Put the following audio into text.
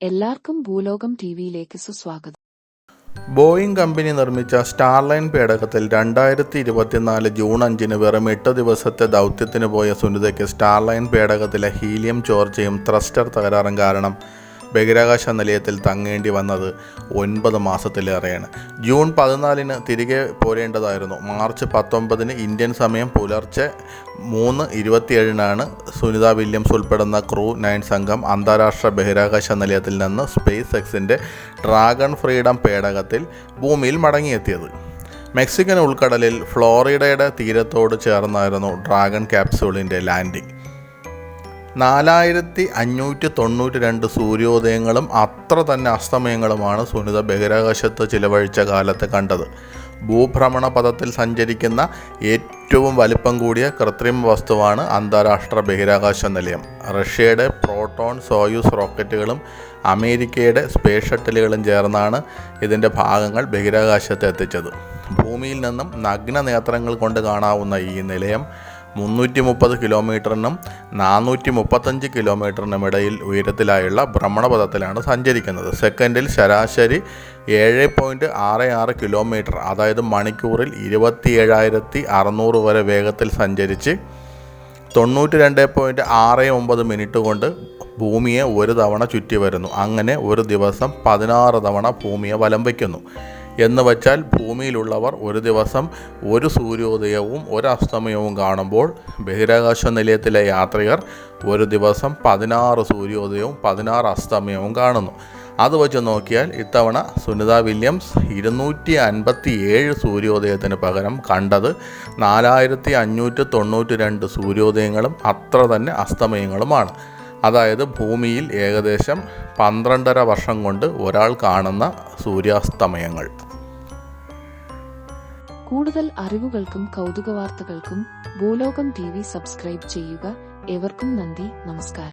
എല്ലാവർക്കും ഭൂലോകം ടിവിയിലേക്ക് സുസ്വാഗതം. ബോയിങ് കമ്പനി നിർമ്മിച്ച സ്റ്റാർലൈൻ പേടകത്തിൽ രണ്ടായിരത്തി ഇരുപത്തിനാല് ജൂൺ അഞ്ചിന് വെറും എട്ട് ദിവസത്തെ ദൗത്യത്തിന് പോയ സുനിതയ്ക്ക് സ്റ്റാർലൈൻ പേടകത്തിലെ ഹീലിയം ചോർച്ചയും ത്രസ്റ്റർ തകരാറും കാരണം. ബഹിരാകാശ നിലയത്തിൽ തങ്ങേണ്ടി വന്നത് ഒൻപത് മാസത്തിലേറെയാണ്. ജൂൺ പതിനാലിന് തിരികെ പോരേണ്ടതായിരുന്നു. മാർച്ച് പത്തൊമ്പതിന് ഇന്ത്യൻ സമയം പുലർച്ചെ മൂന്ന് ഇരുപത്തിയേഴിനാണ് സുനിത വില്യംസ് ഉൾപ്പെടുന്ന ക്രൂ നയൻ സംഘം അന്താരാഷ്ട്ര ബഹിരാകാശ നിലയത്തിൽ നിന്ന് സ്പേസ് എക്സിന്റെ ഡ്രാഗൺ ഫ്രീഡം പേടകത്തിൽ ഭൂമിയിൽ മടങ്ങിയെത്തിയത്. മെക്സിക്കൻ ഉൾക്കടലിൽ ഫ്ലോറിഡയുടെ തീരത്തോട് ചേർന്നായിരുന്നു ഡ്രാഗൺ ക്യാപ്സൂളിന്റെ ലാൻഡിംഗ്. നാലായിരത്തി അഞ്ഞൂറ്റി തൊണ്ണൂറ്റി രണ്ട് സൂര്യോദയങ്ങളും അത്ര തന്നെ അസ്തമയങ്ങളുമാണ് സുനിത ബഹിരാകാശത്ത് ചിലവഴിച്ച കാലത്ത് കണ്ടത്. ഭൂഭ്രമണ പഥത്തിൽ സഞ്ചരിക്കുന്ന ഏറ്റവും വലിപ്പം കൂടിയ കൃത്രിമ വസ്തുവാണ് അന്താരാഷ്ട്ര ബഹിരാകാശ നിലയം. റഷ്യയുടെ പ്രോട്ടോൺ സോയൂസ് റോക്കറ്റുകളും അമേരിക്കയുടെ സ്പേസ് ഷട്ടിലുകളും ചേർന്നാണ് ഇതിന്റെ ഭാഗങ്ങൾ ബഹിരാകാശത്ത് എത്തിച്ചത്. ഭൂമിയിൽ നിന്നും നഗ്ന നേത്രങ്ങൾ കൊണ്ട് കാണാവുന്ന ഈ നിലയം മുന്നൂറ്റി മുപ്പത് കിലോമീറ്ററിനും നാനൂറ്റി മുപ്പത്തഞ്ച് കിലോമീറ്ററിനുമിടയിൽ ഉയരത്തിലായുള്ള ഭ്രമണപഥത്തിലാണ് സഞ്ചരിക്കുന്നത്. സെക്കൻഡിൽ ശരാശരി ഏഴ് പോയിന്റ് ആറ് ആറ് കിലോമീറ്റർ അതായത് മണിക്കൂറിൽ ഇരുപത്തി ഏഴായിരത്തി അറുന്നൂറ് വരെ വേഗത്തിൽ സഞ്ചരിച്ച് തൊണ്ണൂറ്റി രണ്ട് പോയിന്റ് ആറ് ഒമ്പത് മിനിറ്റ് കൊണ്ട് ഭൂമിയെ ഒരു തവണ ചുറ്റി വരുന്നു അങ്ങനെ ഒരു ദിവസം പതിനാറ് തവണ ഭൂമിയെ വലം വയ്ക്കുന്നു. എന്ന് വച്ചാൽ ഭൂമിയിലുള്ളവർ ഒരു ദിവസം ഒരു സൂര്യോദയവും ഒരു അസ്തമയവും കാണുമ്പോൾ ബഹിരാകാശ നിലയത്തിലെ യാത്രികർ ഒരു ദിവസം പതിനാറ് സൂര്യോദയവും പതിനാറ് അസ്തമയവും കാണുന്നു. അത് വെച്ച് നോക്കിയാൽ ഇത്തവണ സുനിത വില്യംസ് ഇരുന്നൂറ്റി അൻപത്തി ഏഴ് സൂര്യോദയത്തിന് പകരം കണ്ടത് നാലായിരത്തി അഞ്ഞൂറ്റി തൊണ്ണൂറ്റി രണ്ട് സൂര്യോദയങ്ങളും അത്ര തന്നെ അസ്തമയങ്ങളുമാണ്. അതായത് ഭൂമിയിൽ ഏകദേശം പന്ത്രണ്ടര വർഷം കൊണ്ട് ഒരാൾ കാണുന്ന സൂര്യാസ്തമയങ്ങൾ. കൂടുതൽ അറിവുകൾക്കും കൗതുക വാർത്തകൾക്കും ഭൂലോകം ടി വി സബ്സ്ക്രൈബ് ചെയ്യുക. ഏവർക്കും നന്ദി നമസ്കാരം.